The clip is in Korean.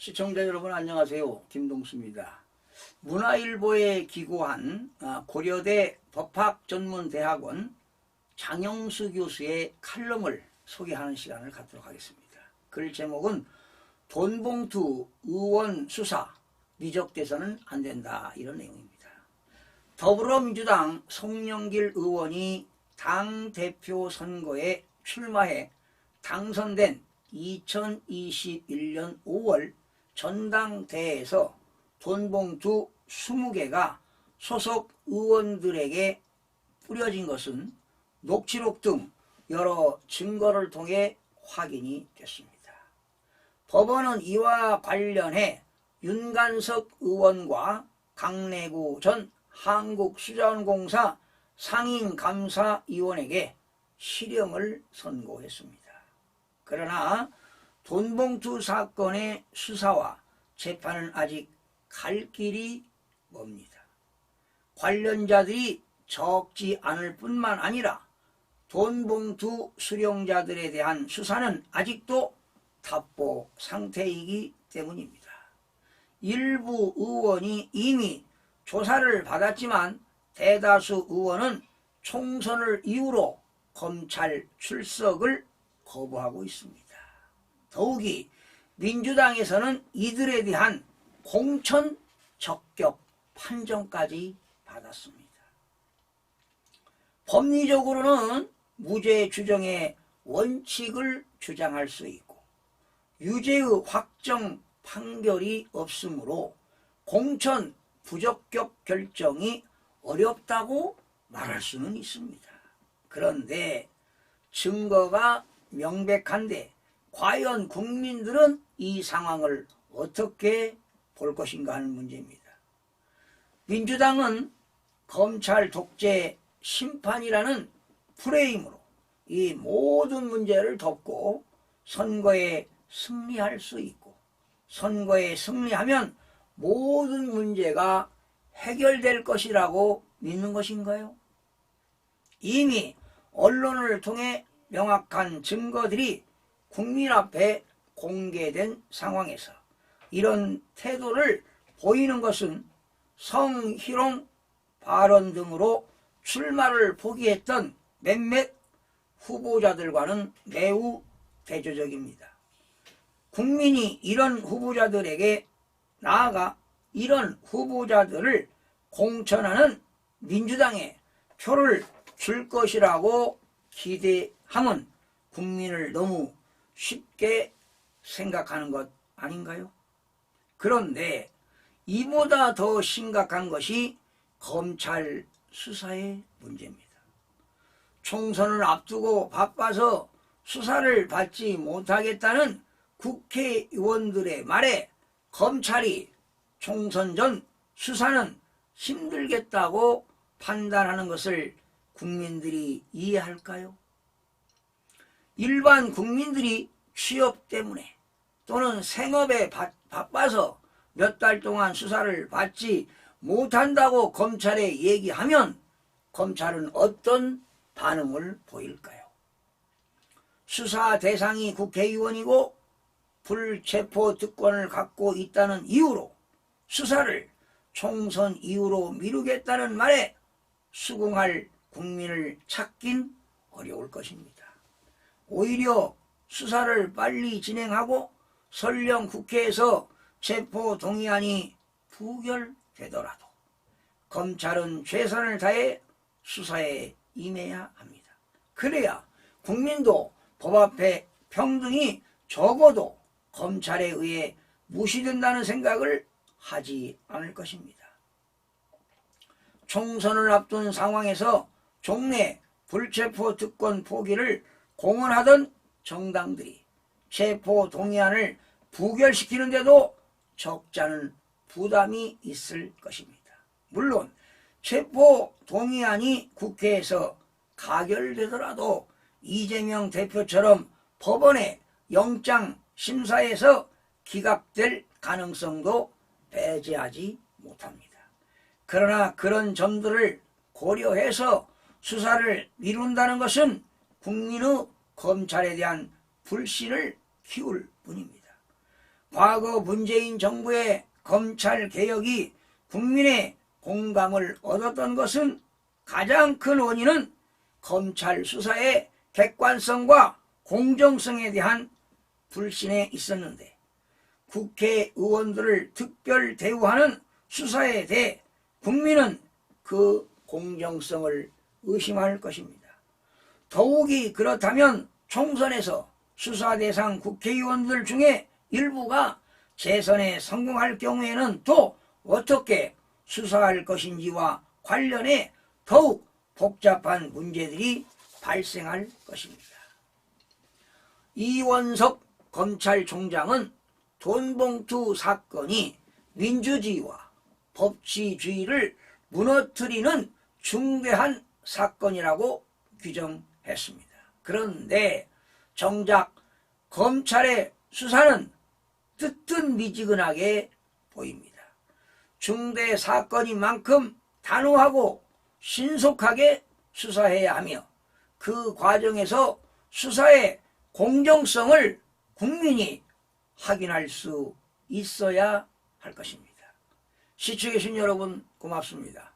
시청자 여러분 안녕하세요. 김동수입니다. 문화일보에 기고한 아, 고려대 법학전문대학원 장영수 교수의 칼럼을 소개하는 시간을 갖도록 하겠습니다. 글 제목은 돈봉투 의원 수사 미적돼서는 안 된다 이런 내용입니다. 더불어민주당 송영길 의원이 당 대표 선거에 출마해 당선된 2021년 5월 전당대회에서 돈봉투 20개가 소속 의원들에게 뿌려진 것은 녹취록 등 여러 증거를 통해 확인이 됐습니다. 법원은 이와 관련해 윤간석 의원과 강내구 전 한국수자원공사 상임감사위원에게 실형을 선고했습니다. 그러나 돈봉투 사건의 수사와 재판은 아직 갈 길이 멉니다. 관련자들이 적지 않을 뿐만 아니라 돈봉투 수령자들에 대한 수사는 아직도 답보 상태이기 때문입니다. 일부 의원이 이미 조사를 받았지만 대다수 의원은 총선을 이유로 검찰 출석을 거부하고 있습니다. 더욱이 민주당에서는 이들에 대한 공천 적격 판정까지 받았습니다. 법리적으로는 무죄 추정의 원칙을 주장할 수 있고 유죄의 확정 판결이 없으므로 공천 부적격 결정이 어렵다고 말할 수는 있습니다. 그런데 증거가 명백한데 과연 국민들은 이 상황을 어떻게 볼 것인가 하는 문제입니다. 민주당은 검찰 독재 심판이라는 프레임으로 이 모든 문제를 덮고 선거에 승리할 수 있고 선거에 승리하면 모든 문제가 해결될 것이라고 믿는 것인가요? 이미 언론을 통해 명확한 증거들이 국민 앞에 공개된 상황에서 이런 태도를 보이는 것은 성희롱 발언 등으로 출마를 포기했던 몇몇 후보자들과는 매우 대조적입니다. 국민이 이런 후보자들에게 나아가 이런 후보자들을 공천하는 민주당에 표를 줄 것이라고 기대함은 국민을 너무 쉽게 생각하는 것 아닌가요? 그런데 이보다 더 심각한 것이 검찰 수사의 문제입니다. 총선을 앞두고 바빠서 수사를 받지 못하겠다는 국회의원들의 말에 검찰이 총선 전 수사는 힘들겠다고 판단하는 것을 국민들이 이해할까요? 일반 국민들이 취업 때문에 또는 생업에 바, 바빠서 몇 달 동안 수사를 받지 못한다고 검찰에 얘기하면 검찰은 어떤 반응을 보일까요? 수사 대상이 국회의원이고 불체포 특권을 갖고 있다는 이유로 수사를 총선 이후로 미루겠다는 말에 수긍할 국민을 찾긴 어려울 것입니다. 오히려 수사를 빨리 진행하고 설령 국회에서 체포 동의안이 부결되더라도 검찰은 최선을 다해 수사에 임해야 합니다. 그래야 국민도 법 앞에 평등이 적어도 검찰에 의해 무시된다는 생각을 하지 않을 것입니다. 총선을 앞둔 상황에서 종래 불체포 특권 포기를 공언하던 정당들이 체포 동의안을 부결시키는데도 적잖은 부담이 있을 것입니다. 물론 체포 동의안이 국회에서 가결되더라도 이재명 대표처럼 법원의 영장 심사에서 기각될 가능성도 배제하지 못합니다. 그러나 그런 점들을 고려해서 수사를 미룬다는 것은 국민의 검찰에 대한 불신을 키울 뿐입니다. 과거 문재인 정부의 검찰 개혁이 국민의 공감을 얻었던 것은 가장 큰 원인은 검찰 수사의 객관성과 공정성에 대한 불신에 있었는데 국회의원들을 특별 대우하는 수사에 대해 국민은 그 공정성을 의심할 것입니다. 더욱이 그렇다면 총선에서 수사 대상 국회의원들 중에 일부가 재선에 성공할 경우에는 또 어떻게 수사할 것인지와 관련해 더욱 복잡한 문제들이 발생할 것입니다. 이원석 검찰총장은 돈봉투 사건이 민주주의와 법치주의를 무너뜨리는 중대한 사건이라고 규정 했습니다. 그런데 정작 검찰의 수사는 뜨뜻미지근하게 보입니다. 중대 사건인 만큼 단호하고 신속하게 수사해야 하며 그 과정에서 수사의 공정성을 국민이 확인할 수 있어야 할 것입니다. 시청해주신 여러분 고맙습니다.